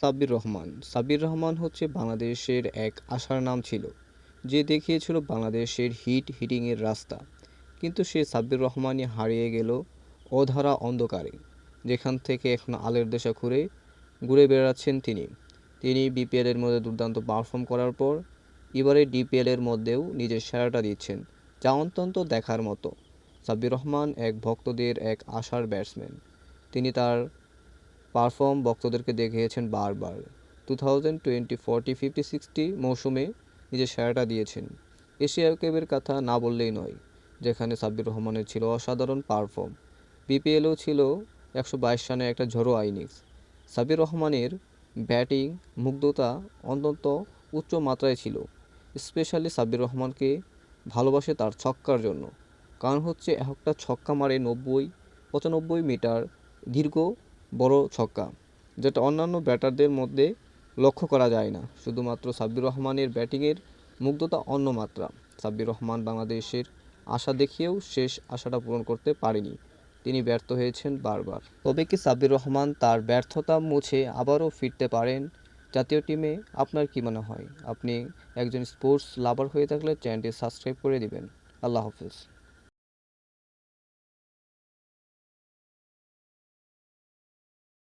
সাব্বির রহমান। সাব্বির রহমান হচ্ছে বাংলাদেশের এক আশার নাম ছিল, যে দেখিয়েছিল বাংলাদেশের হিট হিটিংয়ের রাস্তা। কিন্তু সে সাব্বির রহমানই হারিয়ে গেল অধারা অন্ধকারে, যেখান থেকে এখন আলের দেশা ঘুরে ঘুরে বেড়াচ্ছেন তিনি। তিনি বিপিএলের মধ্যে দুর্দান্ত পারফর্ম করার পর, এবারে ডিপিএলের মধ্যেও নিজের সেরাটা দিচ্ছেন যা অত্যন্ত দেখার মতো। সাব্বির রহমান এক ভক্তদের এক আশার ব্যাটসম্যান তিনি তার পারফর্ম ভক্তদেরকে দেখিয়েছেন বারবার। Two thousand twenty forty fifty sixty মৌসুমে নিজের সেরাটা দিয়েছেন। এশিয়া কাপের কথা না বললেই নয়, যেখানে সাব্বির রহমানের ছিল অসাধারণ পারফর্ম বিপিএলও ছিল একশো বাইশ রানের একটা ঝড়ো ইনিংস সাব্বির রহমানের ব্যাটিং মুগ্ধতা অন্তত উচ্চ মাত্রায় ছিল। স্পেশালি সাব্বির রহমানকে ভালোবাসে তার ছক্কার জন্য। কারণ হচ্ছে একটা ছক্কা মারে নব্বই, পঁচানব্বই মিটার দীর্ঘ বড় ছক্কা, যেটা অন্যান্য ব্যাটারদের মধ্যে লক্ষ্য করা যায় না। শুধুমাত্র সাব্বির রহমানের ব্যাটিংয়ের মুগ্ধতা অন্য মাত্রা। সাব্বির রহমান বাংলাদেশের আশা দেখিয়েও শেষ আশাটা পূরণ করতে পারেনি। তিনি ব্যর্থ হয়েছেন বারবার। তবে কি সাব্বির রহমান তার ব্যর্থতা মুছে আবারও ফিরতে পারেন জাতীয় টিমে? আপনার কি মনে হয়? আপনি একজন স্পোর্টস লাভার হয়ে থাকলে চ্যানেলটি সাবস্ক্রাইব করে দিবেন। আল্লাহ হাফিজ।